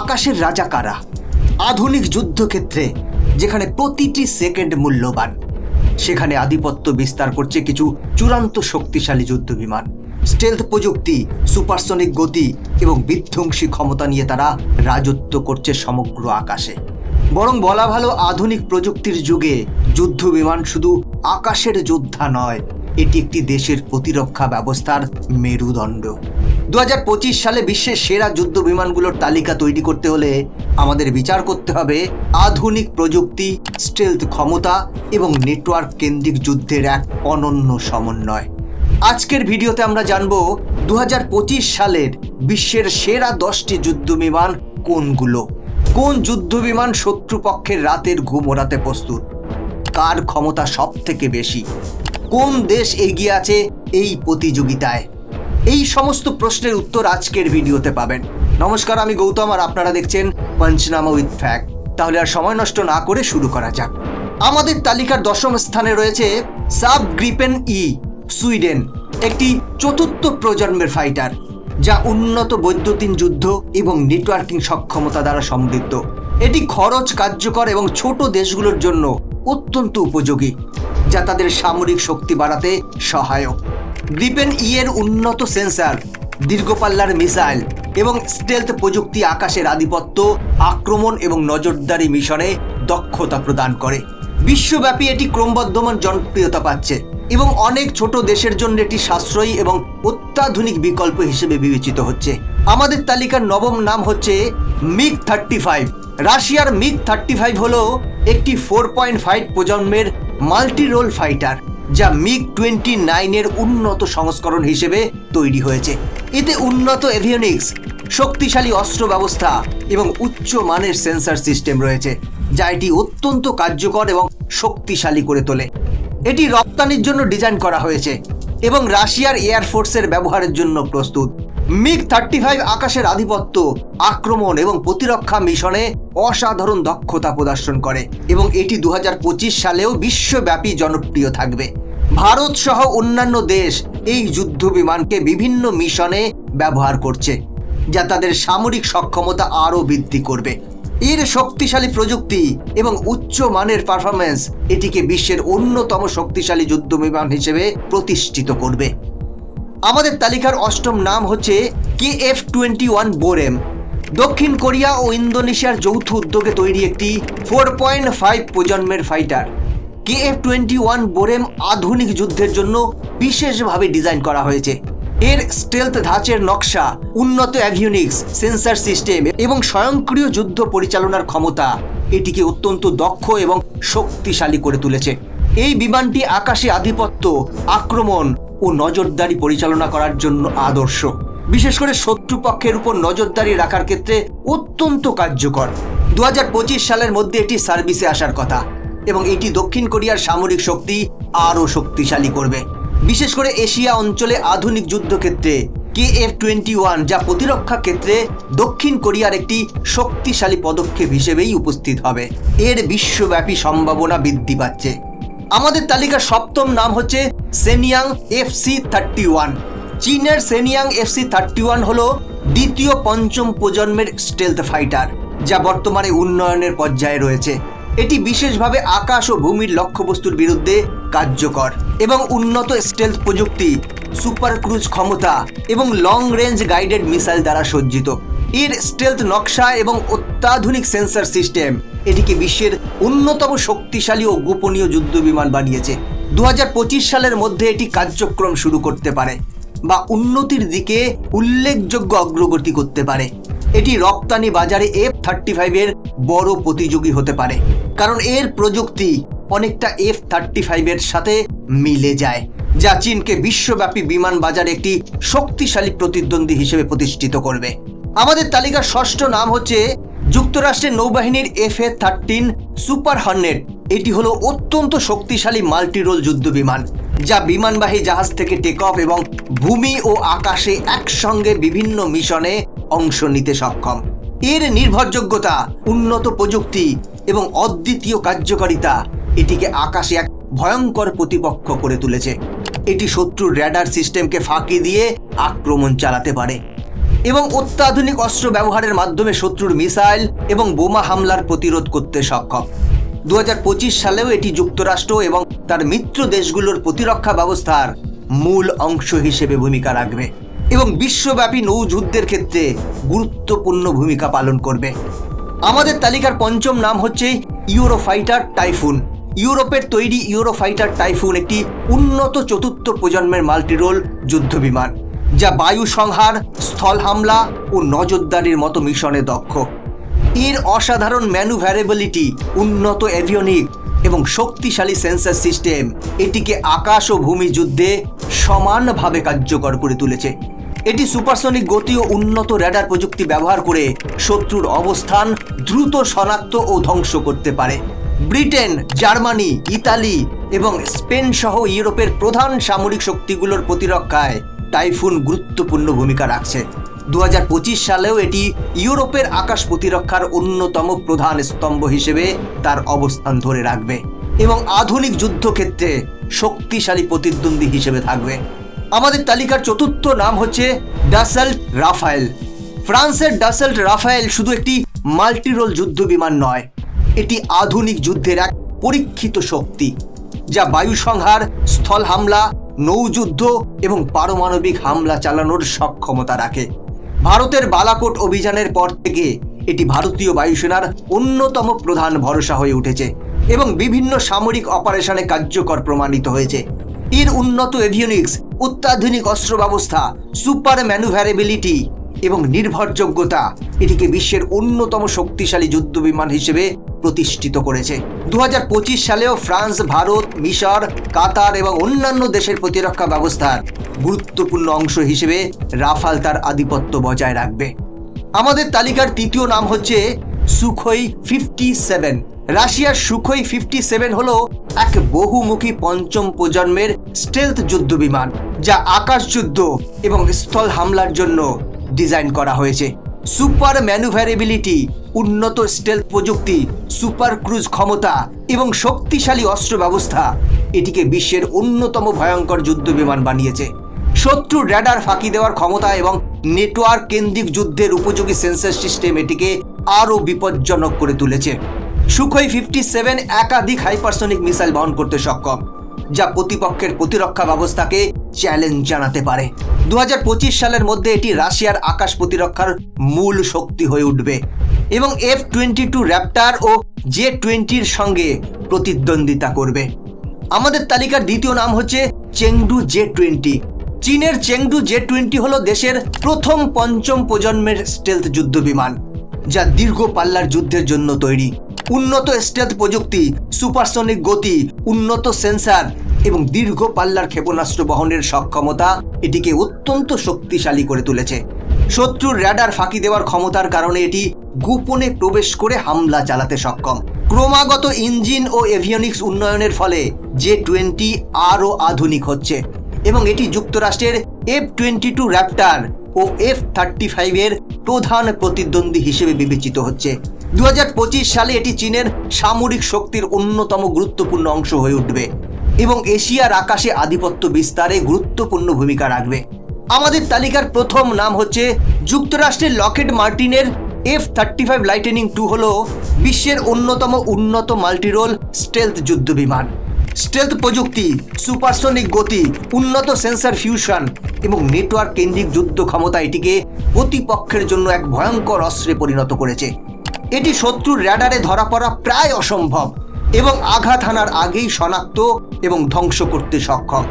আকাশের রাজা কারা? আধুনিক যুদ্ধক্ষেত্রে, যেখানে প্রতিটি সেকেন্ড মূল্যবান, সেখানে আধিপত্য বিস্তার করছে কিছু চূড়ান্ত শক্তিশালী যুদ্ধ বিমান স্টেলথ প্রযুক্তি, সুপারসনিক গতি এবং বিধ্বংসী ক্ষমতা নিয়ে তারা রাজত্ব করছে সমগ্র আকাশে। বরং বলা ভালো, আধুনিক প্রযুক্তির যুগে যুদ্ধ বিমান শুধু আকাশের যোদ্ধা নয় এটি একটি দেশের প্রতিরক্ষা ব্যবস্থার মেরুদণ্ড। দু হাজার পঁচিশ সালে বিশ্বের সেরা যুদ্ধ বিমানগুলোর তালিকা তৈরি করতে হলে আমাদের বিচার করতে হবে আধুনিক প্রযুক্তি স্টেলথ ক্ষমতা এবং নেটওয়ার্ক কেন্দ্রিক যুদ্ধের এক অনন্য সমন্বয়। আজকের ভিডিওতে আমরা জানব দু হাজার পঁচিশ সালের বিশ্বের সেরা দশটি যুদ্ধ বিমান কোনগুলো? কোন যুদ্ধ বিমান শত্রুপক্ষের রাতের ঘুম ওড়াতে প্রস্তুত? কার ক্ষমতা সব থেকে বেশি? কোন দেশ এগিয়ে আছে এই প্রতিযোগিতায়? এই সমস্ত প্রশ্নের উত্তর আজকের ভিডিওতে পাবেন। নমস্কার, আমি গৌতম আর আপনারা দেখছেন পঞ্চনামা উইথ ফ্যাক্ট তাহলে আর সময় নষ্ট না করে শুরু করা যাক। আমাদের তালিকার দশম স্থানে রয়েছে সাব গ্রিপেন ই, সুইডেন, একটি চতুর্থ প্রজন্মের ফাইটার, যা উন্নত বৈদ্যুতিন যুদ্ধ এবং নেটওয়ার্কিং সক্ষমতা দ্বারা সমৃদ্ধ। এটি খরচ কার্যকর এবং ছোট দেশগুলোর জন্য অত্যন্ত উপযোগী। যা তাদের সামরিক শক্তি বাড়াতে সহায়ক। গ্রিপেন ই এর উন্নত সেন্সার, দীর্ঘপাল্লার মিসাইল এবং স্টেলথ প্রযুক্তি আকাশের আধিপত্য, আক্রমণ এবং নজরদারি মিশনে দক্ষতা প্রদান করে। বিশ্বব্যাপী এটি ক্রমবর্ধমান জনপ্রিয়তা পাচ্ছে এবং অনেক ছোট দেশের জন্য এটি সাশ্রয়ী এবং অত্যাধুনিক বিকল্প হিসেবে বিবেচিত হচ্ছে। আমাদের তালিকার নবম নাম হচ্ছে মিগ থার্টি ফাইভ। রাশিয়ার মিগ থার্টি ফাইভ হল একটি ফোর পয়েন্ট ফাইভ প্রজন্মের মাল্টি রোল ফাইটার, যা মিগ টোয়েন্টি নাইনের উন্নত সংস্করণ হিসেবে তৈরি হয়েছে। এতে উন্নত এভিওনিক্স, শক্তিশালী অস্ত্র ব্যবস্থা এবং উচ্চ মানের সেন্সর সিস্টেম রয়েছে, যা এটি অত্যন্ত কার্যকর এবং শক্তিশালী করে তোলে। এটি রপ্তানির জন্য ডিজাইন করা হয়েছে এবং রাশিয়ার এয়ারফোর্সের ব্যবহারের জন্য প্রস্তুত। মিগ থার্টি ফাইভ আকাশের আধিপত্য, আক্রমণ এবং প্রতিরক্ষা মিশনে অসাধারণ দক্ষতা প্রদর্শন করে এবং এটি দু হাজার পঁচিশ সালেও বিশ্বব্যাপী জনপ্রিয় থাকবে। ভারত সহ অন্যান্য দেশ এই যুদ্ধ বিমানকে বিভিন্ন মিশনে ব্যবহার করছে, যা তাদের সামরিক সক্ষমতা আরও বৃদ্ধি করবে। এর শক্তিশালী প্রযুক্তি এবং উচ্চ মানের পারফরমেন্স এটিকে বিশ্বের অন্যতম শক্তিশালী যুদ্ধ বিমান হিসেবে প্রতিষ্ঠিত করবে। আমাদের তালিকার অষ্টম নাম হচ্ছে K F twenty one Boramae. দক্ষিণ কোরিয়া ও ইন্দোনেশিয়ার যৌথ উদ্যোগে তৈরি একটি ফোর পয়েন্ট ফাইভ প্রজন্মের fighter. K F twenty one Boramae আধুনিক যুদ্ধের জন্য বিশেষভাবে ডিজাইন করা হয়েছে। এর স্টেলথ ধাঁচের নকশা, উন্নত অ্যাভিউনিক্স সেন্সার সিস্টেম এবং স্বয়ংক্রিয় যুদ্ধ পরিচালনার ক্ষমতা এটিকে অত্যন্ত দক্ষ এবং শক্তিশালী করে তুলেছে। এই বিমানটি আকাশে আধিপত্য, আক্রমণ ও নজরদারি পরিচালনা করার জন্য আদর্শ। বিশেষ করে শত্রুপক্ষের উপর নজরদারি রাখার ক্ষেত্রে অত্যন্ত কার্যকর। দু হাজার পঁচিশ সালের মধ্যে এটি সার্ভিসে আসার কথা এবং এটি দক্ষিণ কোরিয়ার সামরিক শক্তি আরও শক্তিশালী করবে। বিশেষ করে এশিয়া অঞ্চলে আধুনিক যুদ্ধক্ষেত্রে কে এফ টোয়েন্টি ওয়ান যা প্রতিরক্ষা ক্ষেত্রে দক্ষিণ কোরিয়ার একটি শক্তিশালী পদক্ষেপ হিসেবেই উপস্থিত হবে। এর বিশ্বব্যাপী সম্ভাবনা বৃদ্ধি পাচ্ছে। আমাদের তালিকার সপ্তম নাম হচ্ছে Shenyang F C thirty one. চীনের Shenyang F C thirty one হল দ্বিতীয় পঞ্চম প্রজন্মের স্টেলথ ফাইটার যা বর্তমানে উন্নয়নের পর্যায়ে রয়েছে। এটি বিশেষভাবে আকাশ ও ভূমির লক্ষ্যবস্তুর বিরুদ্ধে কার্যকর এবং উন্নত স্টেলথ প্রযুক্তি সুপার ক্রুজ ক্ষমতা এবং লং রেঞ্জ গাইডেড মিসাইল দ্বারা সজ্জিত। এর স্টেলথ নকশা এবং অত্যাধুনিক সেন্সর সিস্টেম। এটিকে বিশ্বের অন্যতম শক্তিশালী ও গোপনীয় যুদ্ধ বিমান বানিয়েছে দু সালের মধ্যে এটি কার্যক্রম শুরু করতে পারে বা উন্নতির দিকে উল্লেখযোগ্য অগ্রগতি করতে পারে। এটি রপ্তানি বাজারে এফ থার্টি ফাইভের বড় প্রতিযোগী হতে পারে, কারণ এর প্রযুক্তি অনেকটা এফ থার্টি ফাইভের সাথে মিলে যায়, যা চীনকে বিশ্বব্যাপী বিমান বাজারে একটি শক্তিশালী প্রতিদ্বন্দ্বী হিসেবে প্রতিষ্ঠিত করবে। আমাদের তালিকার ষষ্ঠ নাম হচ্ছে যুক্তরাষ্ট্রের নৌবাহিনীর F A thirteen super hundred এটি হলো অত্যন্ত শক্তিশালী মাল্টিরোল যুদ্ধ বিমান যা বিমানবাহী জাহাজ থেকে টেক অফ এবং ভূমি ও আকাশে একসঙ্গে বিভিন্ন মিশনে অংশ নিতে সক্ষম। এর নির্ভরযোগ্যতা, উন্নত প্রযুক্তি এবং অদ্বিতীয় কার্যকারিতা এটিকে আকাশে এক ভয়ঙ্কর প্রতিপক্ষ করে তুলেছে। এটি শত্রুর র্যাডার সিস্টেমকে ফাঁকি দিয়ে আক্রমণ চালাতে পারে। এবং অত্যাধুনিক অস্ত্র ব্যবহারের মাধ্যমে শত্রুর মিসাইল এবং বোমা হামলার প্রতিরোধ করতে সক্ষম। দু পঁচিশ সালেও এটি যুক্তরাষ্ট্র এবং তার মিত্র দেশগুলোর প্রতিরক্ষা ব্যবস্থার মূল অংশ হিসেবে ভূমিকা রাখবে এবং বিশ্বব্যাপী নৌযুদ্ধের ক্ষেত্রে গুরুত্বপূর্ণ ভূমিকা পালন করবে। আমাদের তালিকার পঞ্চম নাম হচ্ছে ইউরোফাইটার টাইফুন। ইউরোপের তৈরি ইউরোফাইটার টাইফুন একটি উন্নত চতুর্থ প্রজন্মের মাল্টিরোল যুদ্ধবিমান। যা বায়ু সংহার, স্থল হামলা ও নজরদারির মতো মিশনে দক্ষ। এর অসাধারণ ম্যানুভ্যারেবিলিটি উন্নত এভিওনিক এবং শক্তিশালী সেন্সর সিস্টেম এটিকে আকাশ ও ভূমি যুদ্ধে সমানভাবে কার্যকর করে তুলেছে। এটি সুপারসনিক গতি ও উন্নত র্যাডার প্রযুক্তি ব্যবহার করে শত্রুর অবস্থান দ্রুত শনাক্ত ও ধ্বংস করতে পারে। ব্রিটেন, জার্মানি, ইতালি এবং স্পেন সহ ইউরোপের প্রধান সামরিক শক্তিগুলোর প্রতিরক্ষায় টাইফুন গুরুত্বপূর্ণ ভূমিকা রাখছে। দু হাজার পঁচিশ সালেও এটি ইউরোপের আকাশ প্রতিরক্ষার অন্যতম প্রধান স্তম্ভ হিসেবে তার অবস্থান ধরে রাখবে এবং আধুনিক যুদ্ধক্ষেত্রে শক্তিশালী প্রতিদ্বন্দ্বী হিসেবে থাকবে। আমাদের তালিকার চতুর্থ নাম হচ্ছে ডাসাল্ট রাফায়েল। ফ্রান্সের ডাসাল্ট রাফায়েল শুধু একটি মাল্টিরোল যুদ্ধ বিমান নয়, এটি আধুনিক যুদ্ধের এক পরীক্ষিত শক্তি, যা বায়ু সংহার স্থল হামলা নৌযুদ্ধ এবং পারমাণবিক হামলা চালানোর সক্ষমতা রাখে। ভারতের বালাকোট অভিযানের পর থেকে এটি ভারতীয় বায়ুসেনার অন্যতম প্রধান ভরসা হয়ে উঠেছে এবং বিভিন্ন সামরিক অপারেশনে কার্যকর প্রমাণিত হয়েছে। এর উন্নত এভিওনিক্স, অত্যাধুনিক অস্ত্র ব্যবস্থা সুপার ম্যানুভ্যারেবিলিটি এবং নির্ভরযোগ্যতা এটিকে বিশ্বের অন্যতম শক্তিশালী যুদ্ধবিমান হিসেবে প্রতিষ্ঠিত করেছে। দু হাজার পঁচিশ সালেও ফ্রান্স, ভারত, মিশর, কাতার এবং অন্যান্য দেশের প্রতিরক্ষা ব্যবস্থার গুরুত্বপূর্ণ অংশ হিসেবে রাফাল তার আধিপত্য বজায় রাখবে। আমাদের তালিকার তৃতীয় নাম হচ্ছে সুখই ফিফটি সেভেন। রাশিয়ার সুখই ফিফটি সেভেন হল এক বহুমুখী পঞ্চম প্রজন্মের স্টেলথ যুদ্ধ বিমান, যা আকাশ যুদ্ধ এবং স্থল হামলার জন্য ডিজাইন করা হয়েছে। সুপার ম্যানুভ্যারেবিলিটি উন্নত স্টেলথ প্রযুক্তি সুপার ক্রুজ ক্ষমতা এবং শক্তিশালী অস্ত্র ব্যবস্থা এটিকে বিশ্বের অন্যতম ভয়ঙ্কর যুদ্ধ বিমান বানিয়েছে। শত্রুর র্যাডার ফাঁকি দেওয়ার ক্ষমতা এবং নেটওয়ার্ক কেন্দ্রিক যুদ্ধের উপযোগী সেন্সর সিস্টেম এটিকে আরও বিপজ্জনক করে তুলেছে। সুখই ফিফটি সেভেন একাধিক হাইপারসনিক মিসাইল বহন করতে সক্ষম, যা প্রতিপক্ষের প্রতিরক্ষা ব্যবস্থাকে চ্যালেঞ্জ জানাতে পারে। দু হাজার পঁচিশ সালের মধ্যে এটি রাশিয়ার আকাশ প্রতিরক্ষার মূল শক্তি হয়ে উঠবে। এবং এফ টোয়েন্টি টু র্যাপ্টার ও জে টোয়েন্টির সঙ্গে প্রতিদ্বন্দ্বিতা করবে। আমাদের তালিকার দ্বিতীয় নাম হচ্ছে চেংডু জে টোয়েন্টি চীনের চেংডু জে টোয়েন্টি হল দেশের প্রথম পঞ্চম প্রজন্মের স্টেলথ যুদ্ধ বিমান, যা দীর্ঘ পাল্লার যুদ্ধের জন্য তৈরি। উন্নত স্টেলথ প্রযুক্তি সুপারসনিক গতি, উন্নত সেন্সার এবং দীর্ঘ পাল্লার ক্ষেপণাস্ত্র বহনের সক্ষমতা এটিকে অত্যন্ত শক্তিশালী করে তুলেছে। শত্রুর র্যাডার ফাঁকি দেওয়ার ক্ষমতার কারণে এটি গোপনে প্রবেশ করে হামলা চালাতে সক্ষম। ক্রমাগত ইঞ্জিন ও এভিয়নিক্স উন্নয়নের ফলে জে টোয়েন্টি আরও আধুনিক হচ্ছে এবং এটি যুক্তরাষ্ট্রের এফ টোয়েন্টি টু র্যাপ্টার ও এফ থার্টি ফাইভের প্রধান প্রতিদ্বন্দ্বী হিসেবে বিবেচিত হচ্ছে। দু হাজার পঁচিশ সালে এটি চীনের সামরিক শক্তির অন্যতম গুরুত্বপূর্ণ অংশ হয়ে উঠবে এবং এশিয়ার আকাশে আধিপত্য বিস্তারে গুরুত্বপূর্ণ ভূমিকা রাখবে। আমাদের তালিকার প্রথম নাম হচ্ছে যুক্তরাষ্ট্রের লকেট মার্টিনের F thirty five lightning two হল বিশ্বের অন্যতম উন্নত মাল্টিরোল স্টেলথ যুদ্ধ বিমান। স্টেলথ প্রযুক্তি সুপারসনিক গতি, উন্নত সেন্সার ফিউশন এবং নেটওয়ার্ক কেন্দ্রিক যুদ্ধ ক্ষমতা এটিকে প্রতিপক্ষের জন্য এক ভয়ঙ্কর অস্ত্রে পরিণত করেছে। এটি শত্রুর র্যাডারে ধরা পড়া প্রায় অসম্ভব এবং আঘাত হানার আগেই শনাক্ত এবং ধ্বংস করতে সক্ষম।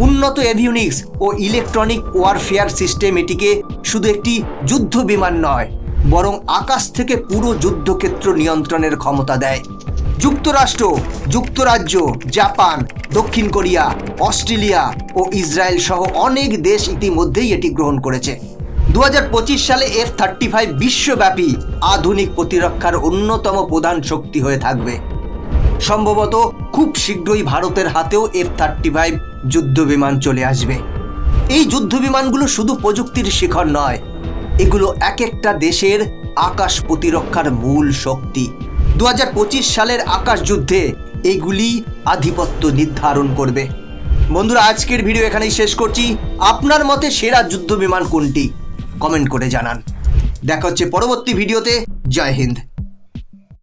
উন্নত এভিউনিক্স ও ইলেকট্রনিক ওয়ারফেয়ার সিস্টেম এটিকে শুধু একটি যুদ্ধ বিমান নয় বরং আকাশ থেকে পুরো যুদ্ধক্ষেত্র নিয়ন্ত্রণের ক্ষমতা দেয়। যুক্তরাষ্ট্র, যুক্তরাজ্য, জাপান, দক্ষিণ কোরিয়া, অস্ট্রেলিয়া ও ইসরায়েল সহ অনেক দেশ ইতিমধ্যেই এটি গ্রহণ করেছে। দু হাজার পঁচিশ সালে এফ থার্টি ফাইভ বিশ্বব্যাপী আধুনিক প্রতিরক্ষার অন্যতম প্রধান শক্তি হয়ে থাকবে। সম্ভবত খুব শীঘ্রই ভারতের হাতেও এফ থার্টি ফাইভ যুদ্ধ বিমান চলে আসবে। এই যুদ্ধ বিমানগুলো শুধু প্রযুক্তির শিখর নয় এগুলো এক একটা দেশের আকাশ প্রতিরক্ষার মূল শক্তি। দু হাজার পঁচিশ সালের আকাশ যুদ্ধে এগুলি আধিপত্য নির্ধারণ করবে। বন্ধুরা, আজকের ভিডিও এখানেই শেষ করছি। আপনার মতে সেরা যুদ্ধ বিমান কোনটি? কমেন্ট করে জানান। দেখা হচ্ছে পরবর্তী ভিডিওতে। জয় হিন্দ।